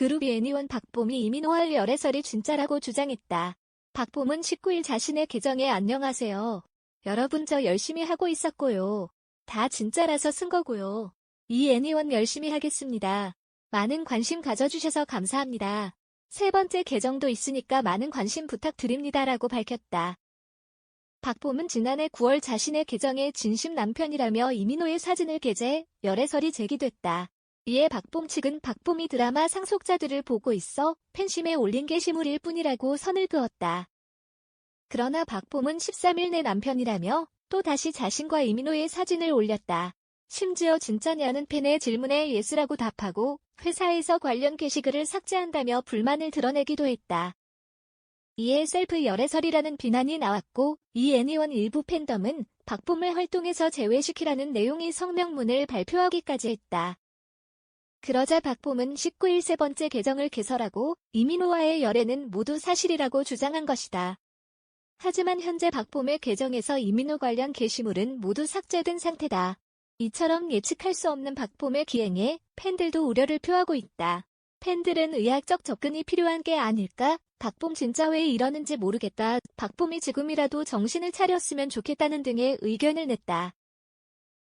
그룹 애니원 박봄이 이민호할 열애설이 진짜라고 주장했다. 박봄은 19일 자신의 계정에 안녕하세요. 여러분 저 열심히 하고 있었고요. 다 진짜라서 쓴 거고요. 이 애니원 열심히 하겠습니다. 많은 관심 가져주셔서 감사합니다. 세 번째 계정도 있으니까 많은 관심 부탁드립니다라고 밝혔다. 박봄은 지난해 9월 자신의 계정에 진심 남편이라며 이민호의 사진을 게재, 열애설이 제기됐다. 이에 박봄 측은 박봄이 드라마 상속자들을 보고 있어 팬심에 올린 게시물일 뿐이라고 선을 그었다. 그러나 박봄은 13일 내 남편이라며 또 다시 자신과 이민호의 사진을 올렸다. 심지어 진짜냐는 팬의 질문에 예스라고 답하고 회사에서 관련 게시글을 삭제한다며 불만을 드러내기도 했다. 이에 셀프 열애설이라는 비난이 나왔고 이 애니원 일부 팬덤은 박봄을 활동에서 제외시키라는 내용의 성명문을 발표하기까지 했다. 그러자 박봄은 19일 세 번째 계정을 개설하고 이민호와의 열애는 모두 사실이라고 주장한 것이다. 하지만 현재 박봄의 계정에서 이민호 관련 게시물은 모두 삭제된 상태다. 이처럼 예측할 수 없는 박봄의 기행에 팬들도 우려를 표하고 있다. 팬들은 의학적 접근이 필요한 게 아닐까? 박봄 진짜 왜 이러는지 모르겠다. 박봄이 지금이라도 정신을 차렸으면 좋겠다는 등의 의견을 냈다.